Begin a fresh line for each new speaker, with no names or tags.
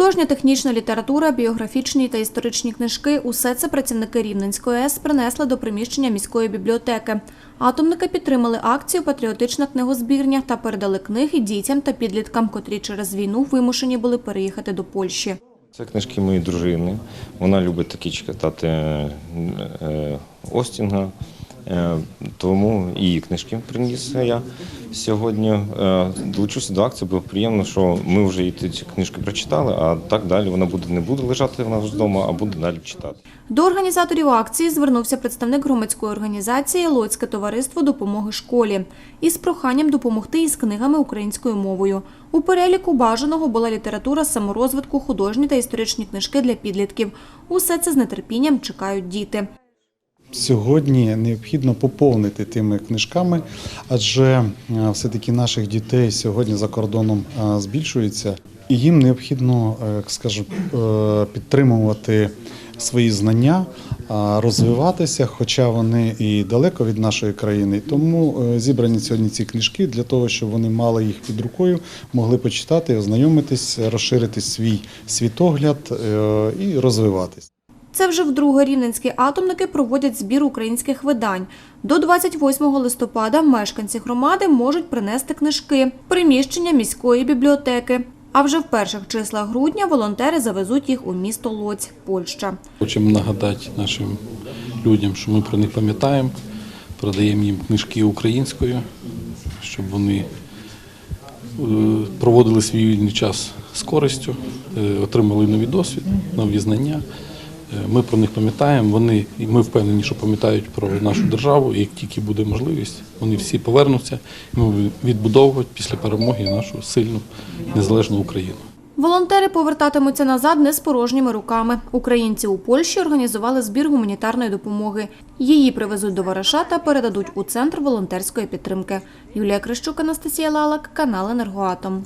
Художня технічна література, біографічні та історичні книжки – усе це працівники Рівненської АЕС принесли до приміщення міської бібліотеки. Атомники підтримали акцію «Патріотична книгозбірня» та передали книги дітям та підліткам, котрі через війну вимушені були переїхати до Польщі.
Це книжки моєї дружини. Вона любить такі читати е, е, Остінга, тому і книжки приніс я сьогодні. Е, Долучився до акції, було приємно, що ми вже і ці книжки прочитали, а так далі вона буде не буде лежати в нас вдома, а буде далі читати.
До організаторів акції звернувся представник громадської організації «Лоцьке товариство допомоги школі» із проханням допомогти із книгами українською мовою. У переліку бажаного була література саморозвитку, художні та історичні книжки для підлітків. Усе це з нетерпінням чекають діти.
Сьогодні необхідно поповнити тими книжками, адже е, все-таки наших дітей сьогодні за кордоном е, збільшується, і їм необхідно, як скажу, е, підтримувати свої знання, розвиватися, хоча вони і далеко від нашої країни. Тому зібрані сьогодні ці книжки для того, щоб вони мали їх під рукою, могли почитати, ознайомитись, розширити свій світогляд і розвиватись.
Це вже вдруге рівненські атомники проводять збір українських видань. До 28 листопада мешканці громади можуть принести книжки приміщення міської бібліотеки. А вже в перших числах грудня волонтери завезуть їх у місто Лоць, Польща.
Хочемо нагадати нашим людям, що ми про них пам'ятаємо, продаємо їм книжки українською, щоб вони е, проводили свій вільний час з користю, е, отримали новий досвід, нові знання. Е, Ми про них пам'ятаємо. Вони і ми впевнені, що пам'ятають про нашу державу. І як тільки буде можливість, вони всі повернуться. І ми відбудовувати після перемоги нашу сильну незалежну Україну.
Волонтери повертатимуться назад не з порожніми руками. Українці у Польщі організували збір гуманітарної допомоги. Її привезуть до Вараша та передадуть у центр волонтерської підтримки. Юлія Крищук, Анастасія Лалак, канал Енергоатом.